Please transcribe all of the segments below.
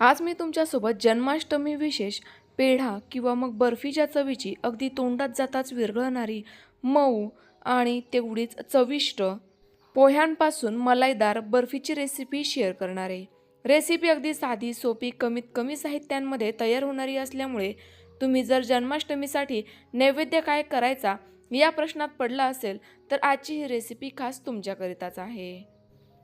आज मी तुमच्यासोबत जन्माष्टमी विशेष पेढा किंवा मग बर्फीच्या चवीची अगदी तोंडात जाताच विरघळणारी मऊ आणि तेवढीच चविष्ट पोह्यांपासून मलाईदार बर्फीची रेसिपी शेअर करणार आहे. रेसिपी अगदी साधी सोपी कमीत कमी साहित्यांमध्ये तयार होणारी असल्यामुळे तुम्ही जर जन्माष्टमीसाठी नैवेद्य काय करायचा या प्रश्नात पडला असेल तर आजची ही रेसिपी खास तुमच्याकरिताच आहे.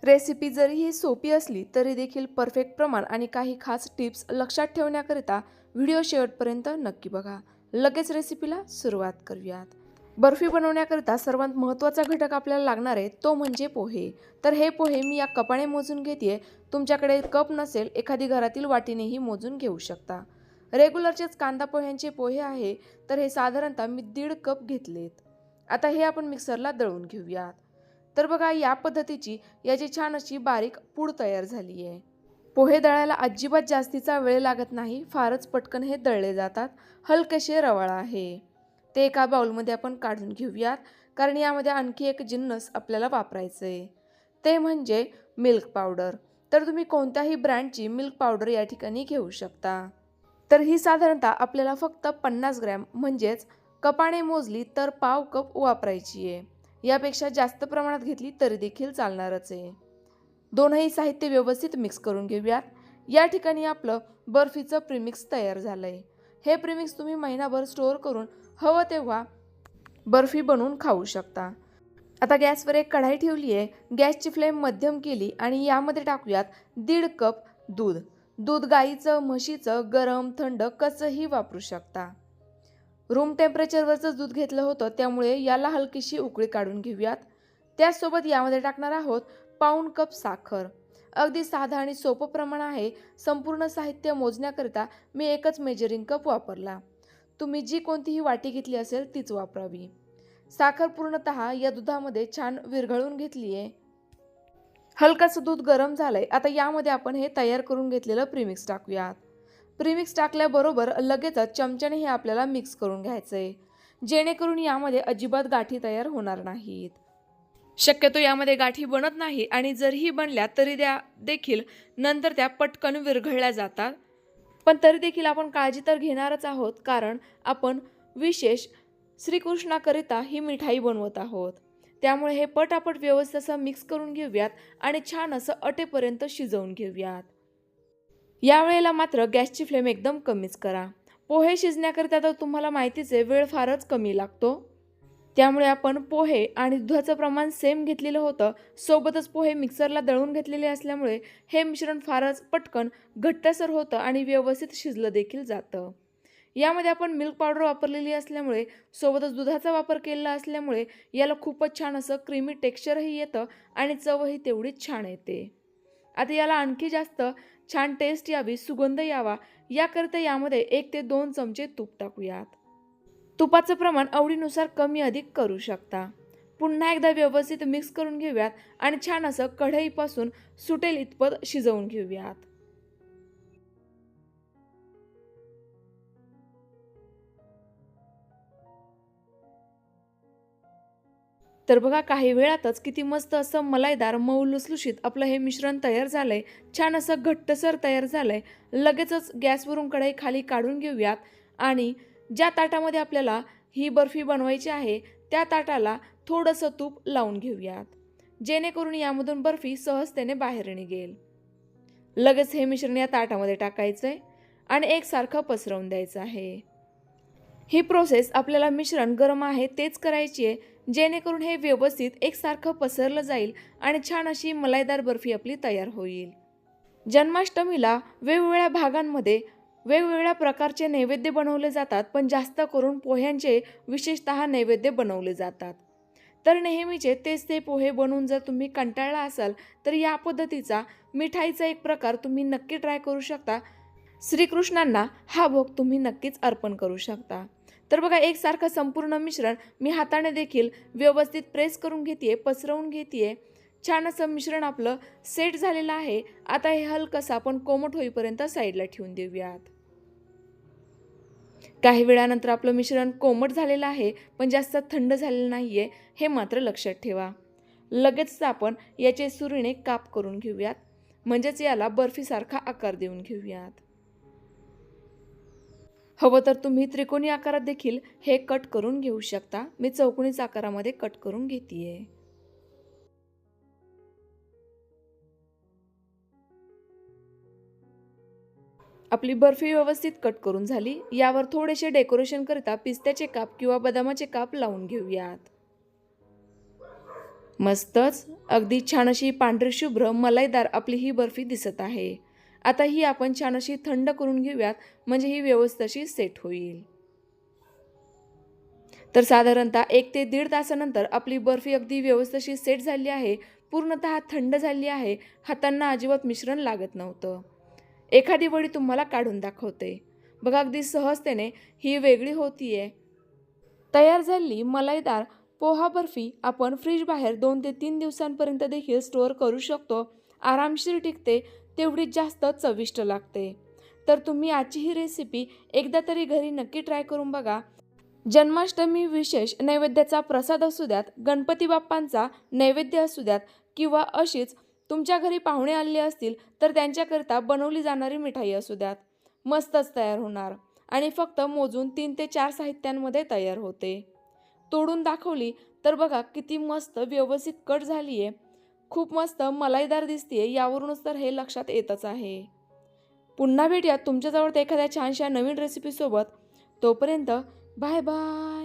रेसिपी जरी ही सोपी असली तरी देखील परफेक्ट प्रमाण आणि काही खास टिप्स लक्षात ठेवण्याकरिता व्हिडिओ शेवटपर्यंत नक्की बघा. लगेच रेसिपीला सुरुवात करूयात. बर्फी बनवण्याकरिता सर्वात महत्त्वाचा घटक आपल्याला लागणार आहे तो म्हणजे पोहे. तर हे पोहे मी या कपाने मोजून घेते तुमच्याकडे कप नसेल एखादी घरातील वाटीनेही मोजून घेऊ शकता. रेग्युलरचेच कांदा पोह्यांचे पोहे आहे तर हे साधारणतः मी दीड कप घेतलेत. आता हे आपण मिक्सरला दळून घेऊयात. तर बघा या पद्धतीची याची छान अशी बारीक पूड तयार झाली आहे पोहे दळायला अजिबात जास्तीचा वेळ लागत नाही फारच पटकन हे दळले जातात. हलकेसे रवाळा आहे. ते एका बाउलमध्ये आपण काढून घेऊयात कारण यामध्ये आणखी एक जिन्नस आपल्याला वापरायचं आहे ते म्हणजे मिल्क पावडर. तर तुम्ही कोणत्याही ब्रँडची मिल्क पावडर या ठिकाणी घेऊ शकता. तर ही साधारणतः आपल्याला फक्त पन्नास ग्रॅम म्हणजेच कपाने मोजली तर पाव कप वापरायची आहे यापेक्षा जास्त प्रमाणात घेतली तरी देखील चालणारच आहे. दोनही साहित्य व्यवस्थित मिक्स करून घेऊयात. या ठिकाणी आपलं बर्फीचं प्रिमिक्स तयार झालं आहे हे प्रिमिक्स तुम्ही महिनाभर स्टोअर करून हवं तेव्हा बर्फी बनवून खाऊ शकता. आता गॅसवर एक कढाई ठेवली आहे गॅसची फ्लेम मध्यम केली आणि यामध्ये टाकूयात दीड कप दूध. दूध गाईचं म्हशीचं गरम थंड कसंही वापरू शकता. रूम टेम्परेचरवरचं दूध घेतलं होतं त्यामुळे याला हलकीशी उकळी काढून घेऊयात. त्याचसोबत यामध्ये टाकणार आहोत पाऊण कप साखर. अगदी साधा आणि सोपं प्रमाण आहे संपूर्ण साहित्य मोजण्याकरिता मी एकच मेजरिंग कप वापरला. तुम्ही जी कोणतीही वाटी घेतली असेल तीच वापरावी. साखर पूर्णतः या दुधामध्ये छान विरघळून घेतली आहे हलकंसं दूध गरम झालंय आता यामध्ये आपण हे तयार करून घेतलेलं प्रीमिक्स टाकूयात. प्रीमिक्स टाकल्याबरोबर लगेचच चमच्याने हे आपल्याला मिक्स करून घ्यायचं आहे जेणेकरून यामध्ये अजिबात गाठी तयार होणार नाहीत. शक्यतो यामध्ये गाठी बनत नाही आणि जरीही बनल्या तरी त्या देखील नंतर त्या पटकन विरघळल्या जातात. पण तरी देखील आपण काळजी तर घेणारच आहोत कारण आपण विशेष श्रीकृष्णाकरिता ही मिठाई बनवत आहोत. त्यामुळे हे पटापट व्यवस्थित असं मिक्स करून घेऊयात आणि छान असं अटेपर्यंत शिजवून घेऊयात. यावेळेला मात्र गॅसची फ्लेम एकदम कमीच करा. पोहे शिजण्याकरिता तर तुम्हाला माहितीच आहे वेळ फारच कमी लागतो. त्यामुळे आपण पोहे आणि दुधाचं प्रमाण सेम घेतलेलं होतं. सोबतच पोहे मिक्सरला दळून घेतलेले असल्यामुळे हे मिश्रण फारच पटकन घट्टसर होतं आणि व्यवस्थित शिजलं देखील जातं. यामध्ये आपण मिल्क पावडर वापरलेली असल्यामुळे सोबतच दुधाचा वापर केलेला असल्यामुळे याला खूपच छान असं क्रीमी टेक्स्चरही येतं आणि चवही तेवढीच छान येते. आता याला आणखी जास्त छान टेस्ट यावी सुगंध यावा याकरिता यामध्ये एक ते दोन चमचे तूप टाकूयात. तुपाचं प्रमाण आवडीनुसार कमी अधिक करू शकता. पुन्हा एकदा व्यवस्थित मिक्स करून घेऊयात आणि छान असं कढईपासून सुटेल इतपत शिजवून घेऊयात. तर बघा काही वेळातच किती मस्त असं मलाईदार मऊ लुसलुशीत आपलं हे मिश्रण तयार झालंय. छान असं घट्टसर तयार झालंय. लगेचच गॅसवरून कढई खाली काढून घेऊयात. आणि ज्या ताटामध्ये आपल्याला ही बर्फी बनवायची आहे त्या ताटाला थोडंसं तूप लावून घेऊयात. जेणेकरून यामधून बर्फी सहजतेने बाहेर निघेल. लगेच हे मिश्रण या ताटामध्ये टाकायचं आहे आणि एकसारखं पसरवून द्यायचं आहे. ही प्रोसेस आपल्याला मिश्रण गरम आहे तेच करायची आहे जेणेकरून हे व्यवस्थित एकसारखं पसरलं जाईल आणि छान अशी मलाईदार बर्फी आपली तयार होईल. जन्माष्टमीला वेगवेगळ्या भागांमध्ये वेगवेगळ्या प्रकारचे नैवेद्य बनवले जातात पण जास्त करून पोह्यांचे विशेषतः नैवेद्य बनवले जातात. तर नेहमीचे तेच ते पोहे बनवून जर तुम्ही कंटाळला असाल तर या पद्धतीचा मिठाईचा एक प्रकार तुम्ही नक्की ट्राय करू शकता. श्रीकृष्णांना हा भोग तुम्ही नक्कीच अर्पण करू शकता. तर बघा एकसारखं संपूर्ण मिश्रण मी हाताने देखील व्यवस्थित प्रेस करून घेते पसरवून घेते छान असं मिश्रण आपलं सेट झालेलं आहे. आता हे हलकंसं आपण कोमट होईपर्यंत साईडला ठेवून देऊयात. काही वेळानंतर आपलं मिश्रण कोमट झालेलं आहे पण जास्त थंड झालेलं नाही आहे हे मात्र लक्षात ठेवा. लगेचच आपण याचे सुरीने काप करून घेऊयात. म्हणजेच याला बर्फीसारखा आकार देऊन घेऊयात. हवं तर तुम्ही त्रिकोणी आकारात देखील हे कट करून घेऊ शकता. मी चौकोनीच आकारामध्ये कट करून घेते आपली बर्फी व्यवस्थित कट करून झाली. यावर थोडेसे डेकोरेशन करिता पिस्त्याचे काप किंवा बदामाचे काप लावून घेऊयात. मस्तच. अगदी छान अशी पांढरी शुभ्र मलाईदार आपली ही बर्फी दिसत आहे. आता ही आपण छान अशी थंड करून घेऊयात. म्हणजे ही व्यवस्थित अशी सेट होईल. तर साधारणतः एक ते दीड तासानंतर आपली बर्फी अगदी व्यवस्थित सेट झाली आहे. पूर्णतः थंड झाली आहे. हातांना अजिबात मिश्रण लागत नव्हतं. एखादी वडी तुम्हाला काढून दाखवते. बघा अगदी सहजतेने ही वेगळी होतीये. तयार झालेली मलाईदार पोहा बर्फी आपण फ्रीज बाहेर दोन ते तीन दिवसांपर्यंत देखील स्टोअर करू शकतो. आरामशीर टिकते. तेवढी जास्त चविष्ट लागते. तर तुम्ही आजची ही रेसिपी एकदा तरी घरी नक्की ट्राय करून बघा. जन्माष्टमी विशेष नैवेद्याचा प्रसाद असू द्यात गणपती बाप्पांचा नैवेद्य असू द्यात किंवा अशीच तुमच्या घरी पाहुणे आले असतील तर त्यांच्याकरिता बनवली जाणारी मिठाई असू द्यात. मस्तच तयार होणार आणि फक्त मोजून तीन ते चार साहित्यांमध्ये तयार होते. तोडून दाखवली तर बघा किती मस्त व्यवस्थित कट झाली आहे खूप मस्त मलाईदार दिसते यावरूनच तर हे लक्षात येतच आहे. पुन्हा भेटूयात तुमच्याजवळ एखाद्या छानशा नवीन रेसिपीसोबत तोपर्यंत बाय बाय